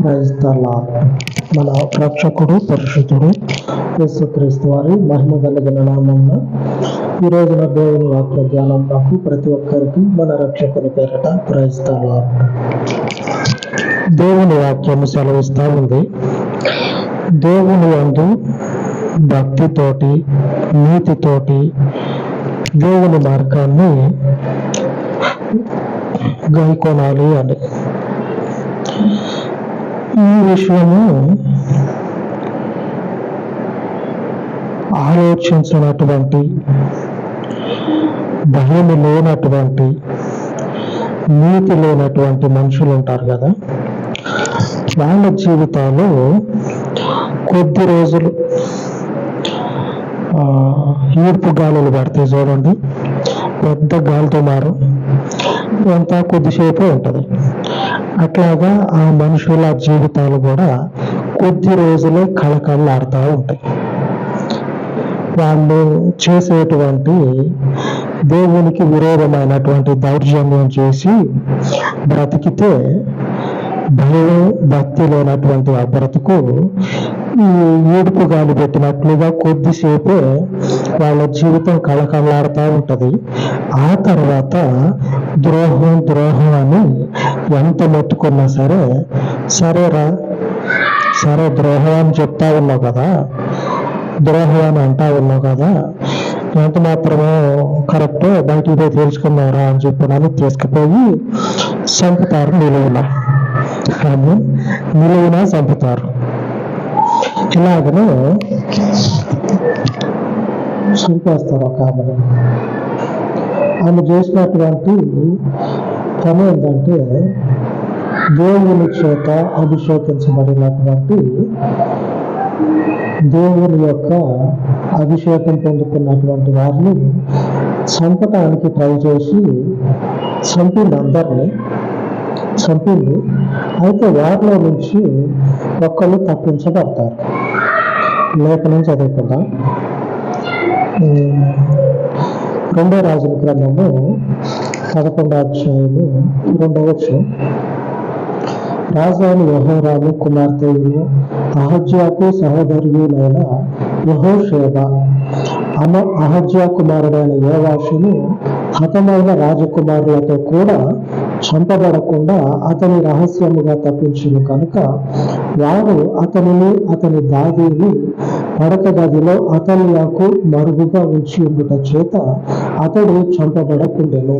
క్రైస్తలా మన రక్షకుడు పరిశుద్ధుడు క్రీస్తు వారి మహిమ కలిగిన నామమున ఈ రోజున దేవుని వాక్య ధ్యానం నాకు ప్రతి ఒక్కరికి మన రక్షకుని పేరట క్రైస్తలా దేవుని వాక్యము సెలవిస్తా ఉంది. దేవుని అందు భక్తితోటి నీతితోటి దేవుని మార్గాన్ని గైకొనాలి అని. ఈ విషయము ఆలోచించినటువంటి భయం లేనటువంటి నీతి లేనటువంటి మనుషులు ఉంటారు కదా. వాళ్ళ జీవితాలు కొద్ది రోజులు ఈర్పు ఈడ్పు గాలులు పడితే చూడండి. పెద్ద గాలితో మారు ఎంత కొద్దిసేపు ఉంటుంది. అట్లాగా ఆ మనుషుల జీవితాలు కూడా కొద్ది రోజులే కళకళలాడుతూ ఉంటాయి. వాళ్ళు చేసేటువంటి దేవునికి విరోధమైనటువంటి దౌర్జన్యం చేసి బ్రతికితే భయం భక్తి లేనటువంటి ఆ బ్రతుకు ఈ ఏడుపు గాలి పెట్టినట్లుగా కొద్దిసేపే వాళ్ళ జీవితం కళకళలాడుతూ ఉంటది. ఆ తర్వాత ద్రోహం ద్రోహం అని ఎంత మెత్తుకున్నా సరే సరేరా సరే ద్రోహం అని చెప్తా ఉన్నావు కదా ద్రోహం అని అంటా ఉన్నావు కదా ఎంత మాత్రమే కరెక్ట్ బయటికి పోయి తెలుసుకున్నారా అని చెప్పడానికి తీసుకుపోయి చంపుతారు నిలువున. కానీ నిలువున చంపుతారు. ఇలాగనే చూపేస్తారు ఒక ఆమెను. ఆమె చేసినటువంటి పని ఏంటంటే దేవుని చేత అభిషేకించబడినటువంటి దేవుని యొక్క అభిషేకం పొందుకున్నటువంటి వారిని చంపటానికి ట్రై చేసి చంపింది అందరినీ చంపింది. అయితే వారిలో నుంచి ఒక్కళ్ళు తప్పించబడతారు. లేఖనం చదువుకుందాం. రెండో రాజుల గ్రంథము పదకొండో అధ్యాయము రెండవ వచ్చం రాజాని యహోరాము కుమార్తెయు అహజ్యాకు సహోదరులైన యహోషేబ అమ అహజ్యా కుమారుడైన యోవాషును హతమైన రాజకుమారులతో కూడా చంపబడకుండా అతని రహస్యముగా తప్పించును కనుక వారు అతనిని అతని దాదీని పడక గదిలో అతనియాకు మరుగుగా ఉంచి ఉండుట చేత అతడు చంపబడకుండెను.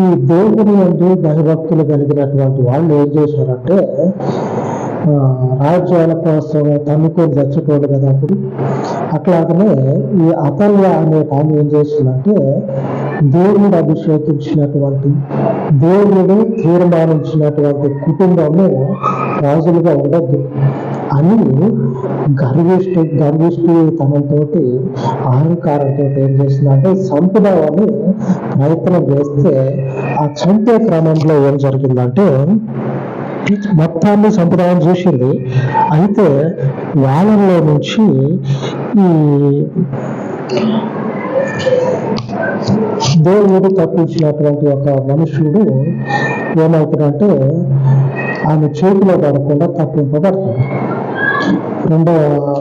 ఈ దేవుని యందు భయభక్తులు కలిగినటువంటి వాళ్ళు ఏం చేశారంటే ఆ, రాజ్యాల కోసం తన్నుకొని చచ్చిపోడు కదా అప్పుడు. అట్లాగనే ఈ అతల్య అనే ఆమె ఏం చేసిందంటే దేవుడు అభిషేకించినటువంటి దేవుడు తీర్మానించినటువంటి కుటుంబము రాజులుగా ఉండద్దు. అని గర్విష్టి గర్విష్టి తనంతో అహంకారంతో ఏం చేసిందంటే చంపుదామని ప్రయత్నం చేస్తే ఆ చంపే క్రమంలో ఏం జరిగిందంటే మొత్తాన్ని సంప్రదాయం చూసింది. అయితే వాళ్ళలో నుంచి ఈ దేవుడు తప్పించినటువంటి ఒక మనుషుడు ఏమవుతాడంటే ఆమె చేతిలో పడకుండా తప్పింపబడతాడు. రెండవ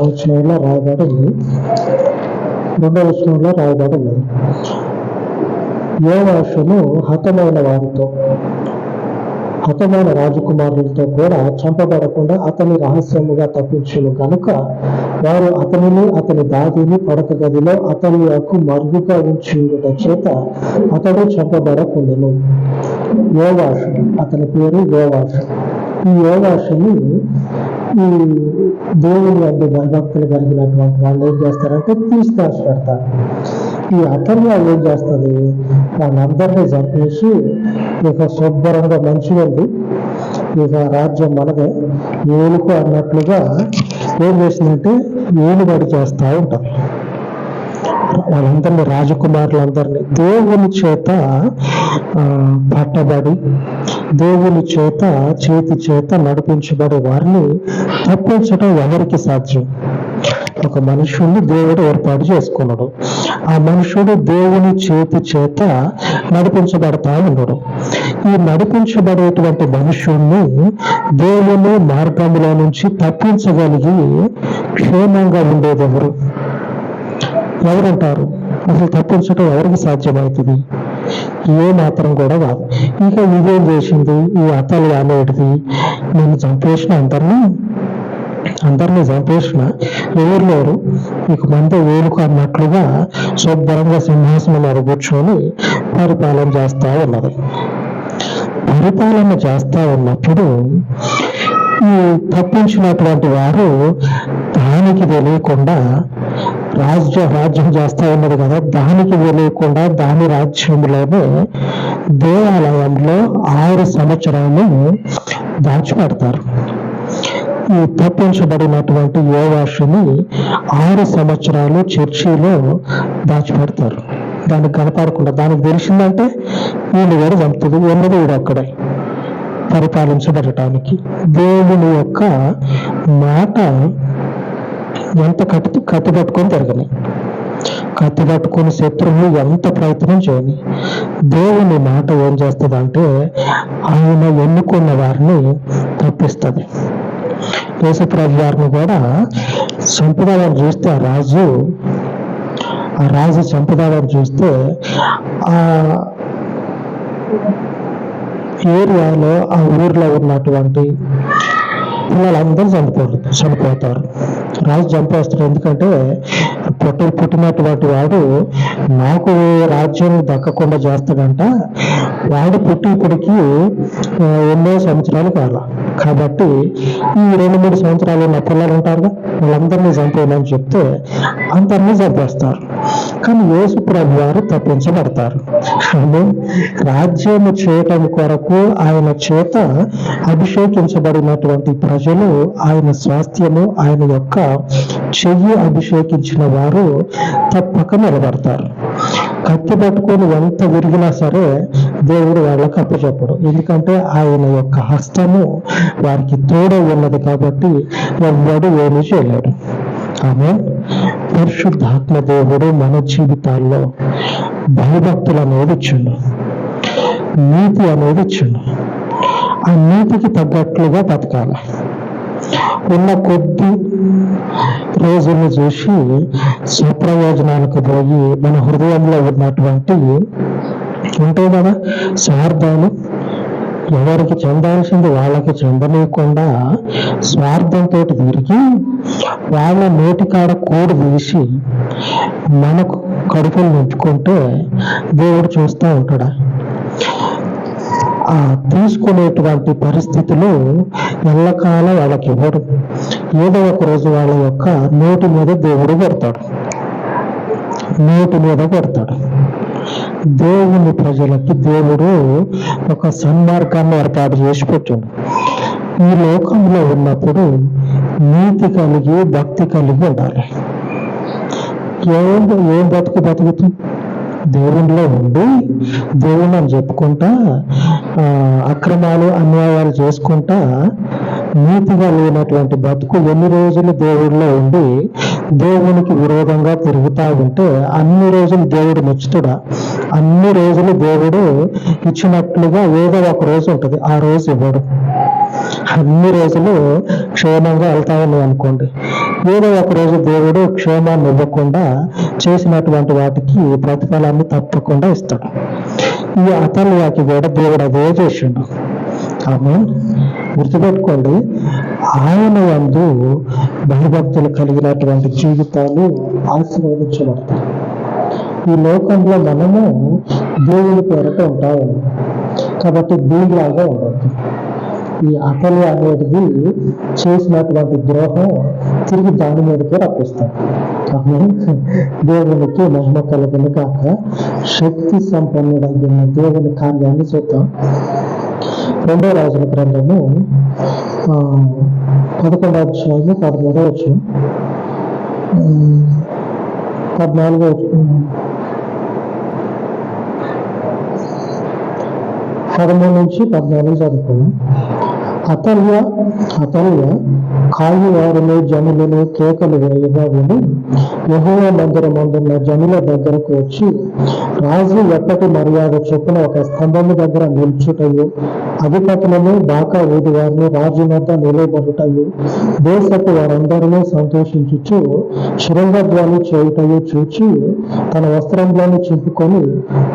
వచనంలో రాయబడింది. రెండవ వచనంలో రాయబడింది. వర్షము హతమైన వారితో హతమైన రాజకుమారులతో కూడా చంపబడకుండా అతని రహస్యముగా తప్పించును కనుక వారు అతనిని అతని దాదిని పడక గదిలో అతని యొక్క మరుగుగా ఉంచుట చేత అతడు చంపబడకుండెను. యోవాషు అతని పేరు యోవాషు. ఈ యోవాషుని ఈ దేవుని యొక్క భయభక్తులు కలిగినటువంటి వాళ్ళు ఏం చేస్తారంటే తీసుకొచ్చి పెడతారు ఈ అతన్య ఏం చేస్తుంది వాళ్ళందరినీ చంపేసి ఇక శుభ్రంగా మంచిగా ఉంది ఇక రాజ్యం మనదే. ఏలుకు అన్నట్లుగా ఏం చేసిందంటే ఏలుబడి చేస్తూ ఉంటారు వాళ్ళందరినీ రాజకుమారులందరినీ దేవుని చేత ఆ, పట్టబడి దేవుని చేత చేతి చేత నడిపించబడే వారిని తప్పించడం ఎవరికి సాధ్యం? ఒక మనుషుణ్ణి దేవుడు ఏర్పాటు చేసుకున్నాడు. ఆ మనుషుడు దేవుని చేతి చేత నడిపించబడతా ఉన్నాడు. ఈ నడిపించబడేటువంటి మనుషుణ్ణి దేవుని మార్గంలో నుంచి తప్పించగలిగి క్షేమంగా ఉండేది ఎవరు ఎవరంటారు? అసలు తప్పించడం ఎవరికి సాధ్యమవుతుంది ఏ మాత్రం కూడా కాదు. ఇక ఇదేం చేసింది? ఈ అతలు అనేటిది నేను చంపేసిన అందరినీ అందరినీ చంపేసిన ఎవరు? లేరు ఇక మంది వేలుకు అన్నట్లుగా శుభ్రంగా సింహాసనం మీద కూర్చొని పరిపాలన చేస్తా ఉన్నది. పరిపాలన చేస్తా ఉన్నప్పుడు ఈ తప్పించినటువంటి వారు దానికి తెలియకుండా రాజ్య రాజ్యం చేస్తా ఉన్నది కదా దానికి తెలియకుండా దాని రాజ్యంలోనే దేవాలయంలో ఆరు సంవత్సరాలు దాచిపెడతారు. ఈ తప్పించబడినటువంటి యోవాషుని ఆరు సంవత్సరాలు చర్చిలో దాచిపెడతారు. దానికి కనపడకుండా దానికి తెలిసిందంటే వీళ్ళు వేరు చంపుతుంది ఉన్నది వీడు అక్కడే పరిపాలించబడటానికి. దేవుని యొక్క మాట ఎంత కత్తి కత్తి పట్టుకొని తిరగని. కత్తి పట్టుకొని శత్రువులు ఎంత ప్రయత్నం చేయని. దేవుని మాట ఏం చేస్తుంది ఆయన ఎన్నుకున్న వారిని తప్పిస్తుంది. యేసుప్రభు వారిని కూడా చంపుదామని చూస్తే ఆ రాజు ఆ రాజు చంపుదామని చూస్తే ఆ ఏరియాలో ఆ ఊర్లో ఉన్నటువంటి పిల్లలందరూ చనిపోరు చనిపోతారు. రాజు చంపేస్తారు ఎందుకంటే పుట్ట పుట్టినటువంటి వాడు నాకు రాజ్యం దక్కకుండా చేస్తాడంట. వాడు పుట్టి ఇప్పటికి ఎన్నో సంవత్సరాలు కాల. కాబట్టి ఈ రెండు మూడు సంవత్సరాలు నా పిల్లలు ఉంటారుగా వాళ్ళందరినీ చంపేయమని చెప్తే అందరినీ చంపేస్తారు. కానీ యేసు ప్రభు వారు తప్పించబడతారు. రాజ్యము చేయటం కొరకు ఆయన చేత అభిషేకించబడినటువంటి ప్రజలు ఆయన స్వాస్థ్యము ఆయన యొక్క చెయ్యి అభిషేకించిన వారు తప్పక నిలబడతారు. కత్తి పట్టుకొని ఎంత విరిగినా సరే దేవుడు వాళ్ళకి అప్పచెప్పడు. ఎందుకంటే ఆయన యొక్క హస్తము వారికి తోడే ఉన్నది కాబట్టి ఎవ్వడు ఏమీ చేయలేడు. ఆమె పరిశుద్ధాత్మ దేవుడు మన జీవితాల్లో భయభక్తులు అనేది ఇచ్చిండు. నీతి అనేది ఇచ్చిండు. ఆ నీతికి తగ్గట్లుగా బతకాలి. ఉన్న కొద్ది రోజుల్ని చూసి స్వప్రయోజనాలకు పోయి మన హృదయంలో ఉన్నటువంటి ఉంటాయి కదా స్వార్థాలు ఎవరికి చెందాల్సింది వాళ్ళకి చెందనీయకుండా స్వార్థంతో తిరిగి వాళ్ళ నోటికాడ కోడి తీసి మనకు కడుపులు నింపుకుంటే దేవుడు చూస్తూ ఉంటాడా? ఆ తీసుకునేటువంటి పరిస్థితులు ఎల్లకాలం వాళ్ళకి ఇవ్వడు. ఏదో ఒక రోజు వాళ్ళ యొక్క నోటి మీద దేవుడు పెడతాడు నోటి మీద పెడతాడు దేవుని ప్రజలకి దేవుడు ఒక సన్మార్గాన్ని ఏర్పాటు చేసి పెట్టాడు. ఈ లోకంలో ఉన్నప్పుడు నీతి కలిగి భక్తి కలిగి ఉండాలి. ఏం ఏం బతుకు బతుకుతూ? దేవునిలో ఉండి దేవుని అని చెప్పుకుంటా అక్రమాలు అన్యాయాలు చేసుకుంటా నీతిగా లేనటువంటి బతుకు ఎన్ని రోజులు దేవుడిలో ఉండి దేవునికి విరోధంగా తిరుగుతా ఉంటే అన్ని రోజులు దేవుడు మెచ్చుతుడా అన్ని రోజులు దేవుడు ఇచ్చినట్లుగా ఏదో ఒక రోజు ఉంటుంది ఆ రోజు ఇవ్వడు. అన్ని రోజులు క్షేమంగా వెళ్తా ఉన్నాయి అనుకోండి. ఏదో ఒక రోజు దేవుడు క్షేమాన్ని ఇవ్వకుండా చేసినటువంటి వాటికి ప్రతిఫలాన్ని తప్పకుండా ఇస్తాడు. ఈ అతల్యాకి కూడా దేవుడు అదే చేసిండు. ఆమె గుర్తుపెట్టుకోండి ఆయన వందు భయభక్తులు కలిగినటువంటి జీవితాలు ఆశీర్వదించబడతాయి. ఈ లోకంలో మనము దేవుని పేరట ఉంటాము. కాబట్టి దీనిలాగా ఉండదు ఈ అతలు అనేది చేసినటువంటి ద్రోహం తిరిగి దాని మీదకే రప్పిస్తాం. దేవునికి మహిమ కలుగును కాక శక్తి సంపన్నుడైన దేవుని కార్యాన్ని చూద్దాం. రెండో రాజుల గ్రంథము పదకొండో అధ్యాయము పదమూడో వచ్చు పద్నాలుగో పదమూడు నుంచి పద్నాలుగు చదువుకున్నాం అతల్య అతల్య కాయువారును జనులను కేకలు వేయగా విని. మందిరం మందిరమందున్న జనుల దగ్గరకు వచ్చి రాజు ఎప్పటి మర్యాద చొప్పున ఒక స్తంభము దగ్గర నిల్చుటయు? అధిపతులను బాకా ఊదివారిని రాజు వద్ద నిలబడుటయు? దేశపు వారందరినీ సంతోషించుచు శృంగధ్వని చేయుటయు చూచి తన వస్త్రంలోని చింపుకొని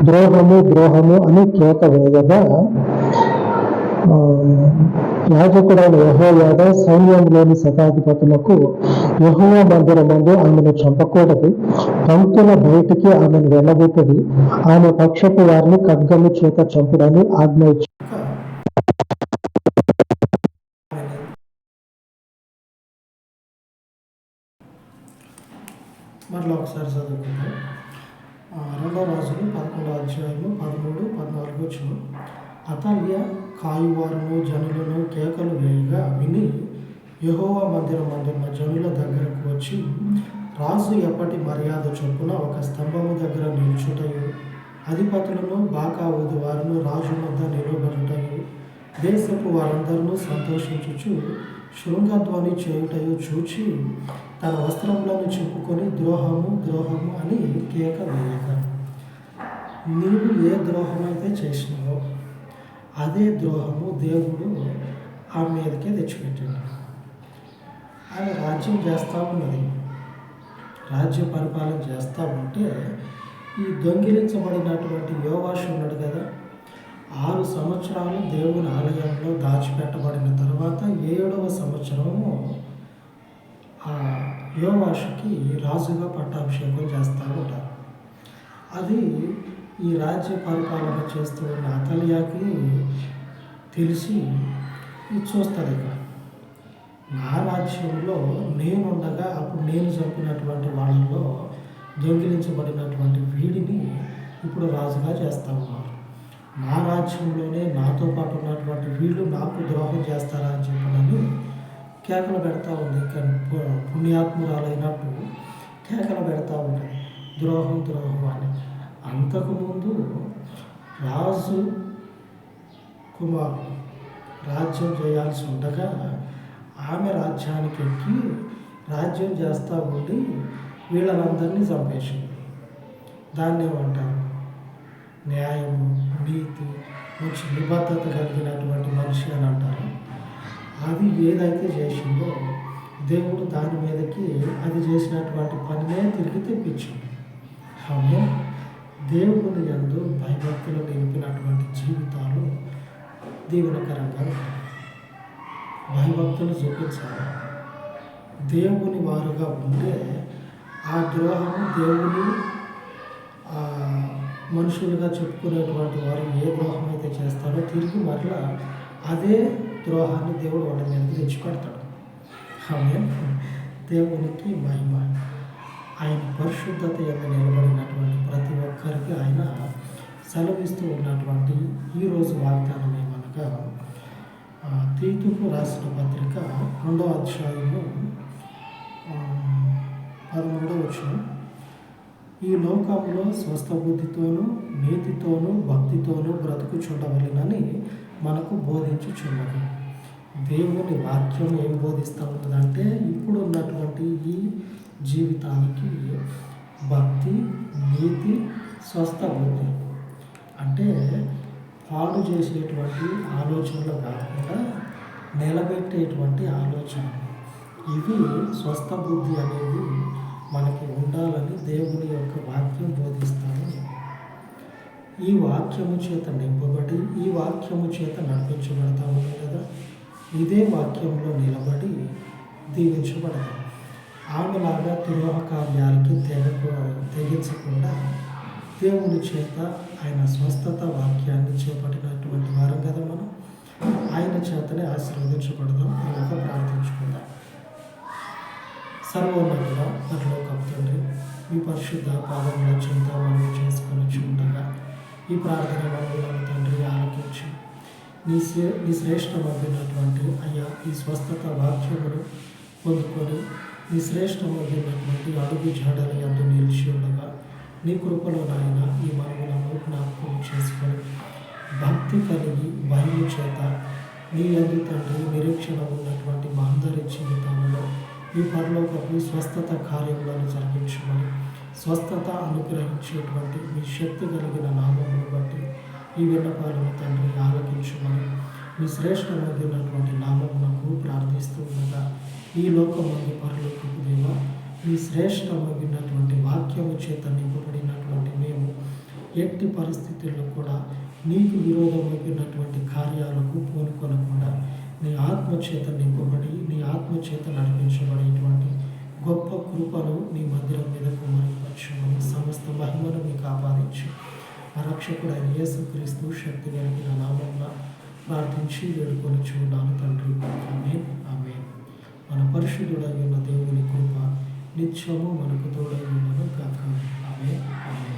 ద్రోహము ద్రోహము అని కేక వేయగా యాజకుడైన యహోయాద సైన్యంలోని శతాధిపతులకు యహోవ మందిరం ముందు ఆమెను చంపకూడదు. పంక్తుల బయటికి ఆమెను వెళ్ళగొట్టది. ఆమె పక్షపు వారిని ఖడ్గము చేత చంపుడని ఆజ్ఞ ఇచ్చి మరలా ఒకసారి చదువుకుందాం. రెండో రాజులు పదకొండో అధ్యాయము పదమూడు పద్నాలుగు వచ్చిన అతల్య కాయువారును జనులను కేకలు వేయగా విని యహోవ మందిరమందున్న జనుల దగ్గరకు వచ్చి రాజు ఎప్పటి మర్యాద చొప్పున ఒక స్తంభము దగ్గర నిల్చుటయు? అధిపతులను బాకా వారును రాజు వద్ద నిలబడుటయు దేశపు వారందరూ సంతోషించుచు శృంగధ్వని చేయుటయు చూచి తన వస్త్రములను చెప్పుకొని ద్రోహము ద్రోహము అని కేక వేయగా నీవు ఏ ద్రోహమైతే చేసినావో అదే ద్రోహము దేవుడు ఆమె మీదకే తెచ్చిపెట్టాడు. ఆమె రాజ్యం చేస్తూ ఉన్నది. రాజ్య పరిపాలన చేస్తూ ఉంటే ఈ దొంగిలించబడినటువంటి యోవాషు ఉన్నాడు కదా ఆరు సంవత్సరాలు దేవుని ఆలయంలో దాచిపెట్టబడిన తర్వాత ఏడవ సంవత్సరము ఆ యోవాషుకి రాజుగా పట్టాభిషేకం చేస్తూ ఉంటారు. అది ఈ రాజ్య పరిపాలన చేస్తూ ఉన్న అతలియాకి తెలిసి చూస్తారు చూస్తుంది నా రాజ్యంలో నేనుండగా అప్పుడు నేను చంపినటువంటి వాళ్ళలో దొంగిలించబడినటువంటి వీడిని ఇప్పుడు రాజుగా చేస్తా ఉన్నారు. నా రాజ్యంలోనే నాతో పాటు ఉన్నటువంటి వీళ్ళు నాకు ద్రోహం చేస్తారా అని చెప్పనని కేకలు పెడతా ఉంది. కానీ పు- పుణ్యాత్మురాలైనట్టు కేకలు పెడతా ఉంటాయి ద్రోహం ద్రోహం అని. అంతకుముందు రాజు కుమారుడు రాజ్యం చేయాల్సి ఉండగా ఆమె రాజ్యానికి ఎక్కి రాజ్యం చేస్తూ ఉండి వీళ్ళనందరినీ చంపేసింది. దాన్ని ఏమంటారు? న్యాయము నీతి మంచి నిబద్ధత కలిగినటువంటి మనిషి అని అంటారు. అది ఏదైతే చేసిందో దేవుడు దాని మీదకి అది చేసినటువంటి పనినే తిరిగి తెప్పించింది. అవును. దేవుని యందు భయభక్తులు నిలిపినటువంటి జీవితాలు దీవెనకరంగా భయభక్తులు చూపించాలి. దేవుని వారుగా ఉంటే ఆ ద్రోహము దేవుని మనుషులుగా చెప్పుకునేటువంటి వారు ఏ ద్రోహం అయితే చేస్తారో తిరిగి మరలా అదే ద్రోహాన్ని దేవుడు వాళ్ళ మీద తెచ్చిపెడతాడు. ఆమె దేవునికి మహిమ. ఆయన పరిశుద్ధత యొక్క నిలబడినటువంటి ప్రతి ఒక్కరికి ఆయన సెలవిస్తూ ఉన్నటువంటి ఈరోజు వాగ్దానం ఏమనగా తీతుకు రాసిన పత్రిక రెండవ అధ్యాయము పదమూడవ వచ్చిన ఈ లోకంలో స్వస్థ బుద్ధితోనూ నీతితోనూ భక్తితోనూ బ్రతుకు చూడవలెనని మనకు బోధించుచున్నది. దేవుని వాక్యం ఏం బోధిస్తూ ఉన్నదంటే ఇప్పుడు ఉన్నటువంటి ఈ జీవితానికి భక్తి నీతి స్వస్థ బుద్ధి అంటే పాడు చేసేటువంటి ఆలోచనలు కాకుండా నిలబెట్టేటువంటి ఆలోచన ఇవి స్వస్థ బుద్ధి అనేది మనకి ఉండాలని దేవుని యొక్క వాక్యం బోధిస్తాను. ఈ వాక్యము చేత నింపబడి ఈ వాక్యము చేత నడిపించబడతాము కదా? ఇదే వాక్యంలో నిలబడి దీవించబడతాం ఆమెలాగా దురోహ కార్యాలకి తెగకు తెగించకుండా దేవుని చేత ఆయన స్వస్థత వాక్యాన్ని చేపట్టినటువంటి వారం కదా మనం. ఆయన చేతనే ఆశీర్వదించబడదాం. అలాగ ప్రార్థించుకుందాం. సర్వోన్నతుడ పరలోకపు తండ్రి మీ పరిశుద్ధ పాదంలో చింత మనం చేసుకొని ఉండగా ఈ ప్రార్థన మనవులను తండ్రి ఆలకించి నీ శ్రే నీ శ్రేష్టమైనటువంటి అయ్యా ఈ స్వస్థత వాక్యమును పొందుకొని నీ శ్రేష్టమైనటువంటి అడుగు జాడని ఎందు నిలిచి ఉండగా నీ కృపలో నాయన ఈ మనములను జ్ఞాపకం చేసుకొని భక్తి కలిగి భయము చేత మీ అందు తండ్రి నిరీక్షణ ఉన్నటువంటి మా అందరి జీవితంలో ఈ పరలోకపు స్వస్థత కార్యములను జరిగించమని స్వస్థత అనుగ్రహించేటువంటి మీ శక్తి కలిగిన నామమును బట్టి ఈ విన్నపాలను తండ్రి ఆలకించమని మీ శ్రేష్టమైనటువంటి నామమునకు ప్రార్థిస్తూ ఉండగా ఈ లోకమందు పరలోకపు దేవ ఈ శ్రేష్టమైనటువంటి వాక్యము చేత నింపబడినటువంటి మేము ఎట్టి పరిస్థితుల్లో కూడా నీకు విరోధమైనటువంటి కార్యాలకు పూనుకొనకుండా నీ ఆత్మచేత నింపబడి నీ ఆత్మచేత నడిపించబడేటువంటి గొప్ప కృపను నీ మందిరం మీద కుమరింపరచమని సమస్త మహిమను మీకు ఆపాదించి ఆ రక్షకుడైన యేసుక్రీస్తు శక్తి కలిగిన నామంలో ప్రార్థించి వేడుకొని చూడాలి తండ్రి. ఆమె మన పరిశుద్ధుడై ఉన్న దేవుని కృప నిత్యము మనకు తోడై ఉన్నను కాక ఆమె ఆమె